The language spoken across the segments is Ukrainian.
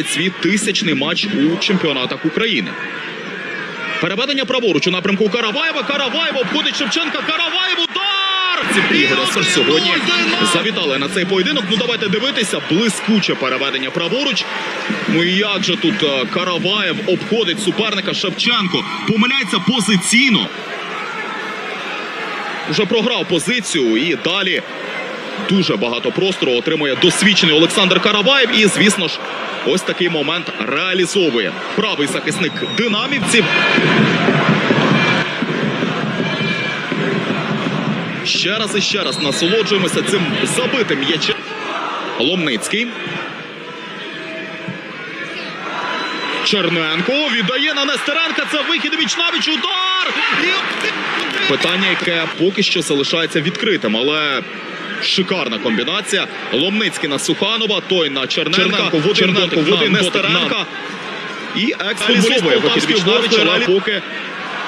свій тисячний матч у чемпіонатах України. Переведення праворуч у напрямку Караваєва. Караваєв обходить Шевченка. Караваєв удар! Ці Ігоря Сор сьогодні завітали на цей поєдинок. Ну давайте дивитися. Блискуче переведення праворуч. Ну і як же тут е, Караваєв обходить суперника Шевченко. Помиляється позиційно. Вже програв позицію і далі дуже багато простору отримує досвідчений Олександр Караваєв. І, звісно ж, ось такий момент реалізовує правий захисник динамівців. Ще раз і ще раз насолоджуємося цим забитим м'ячем. Ломницький. Черненко віддає на Нестеренка. Це вихід віч навіч удар. Питання, яке поки що залишається відкритим, але шикарна комбінація. Ломницький на Суханова, той на Черненка. Черненко Черненко в один Нестеренка. І екс-футболіст Полтавської Ворскли, але поки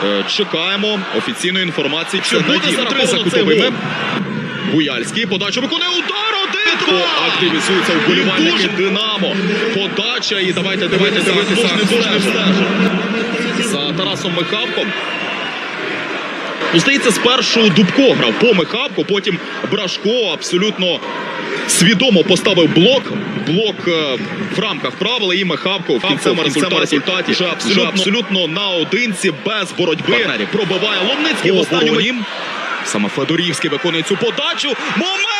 е, чекаємо офіційної інформації. Чи буде. Зараховано за цей гол? Буяльський подача виконує удар один. Два. Активізуються вболівальники Динамо. Подача і давайте дивитися. дивитися, Кожен кожен кожен стежить. За Тарасом Михавком. Ну, здається, спершу Дубко грав по мехапку, потім Брашко абсолютно свідомо поставив блок. Блок е, в рамках правила і мехапку в кінцевому результаті, результаті вже абсолютно, абсолютно наодинці без боротьби Партнерів. пробиває Ломницький в останньому. Нім. Саме Федорівський виконує цю подачу. Момент!